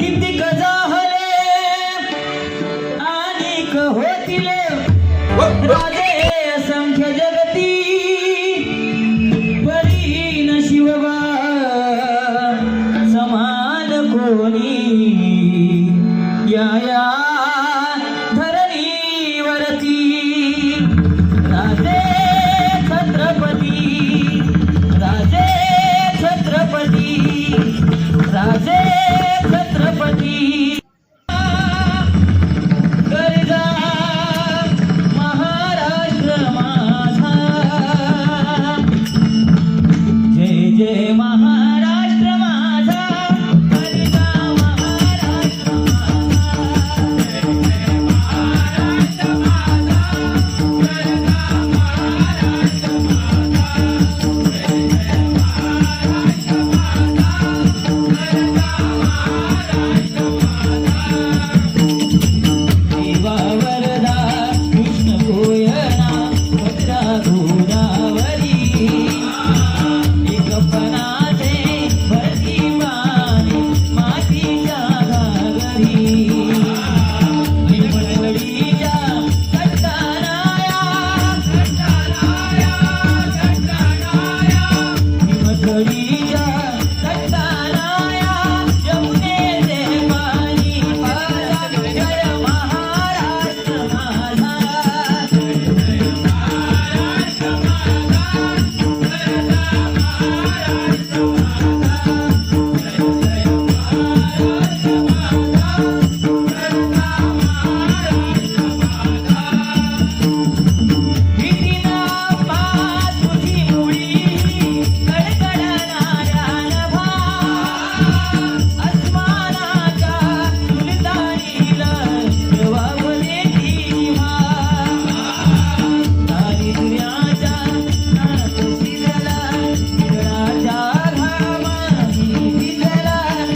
किती गजाहले आणिक होतील? राजे असंख्य जगती परीन शिवबा समान कोणी? या या más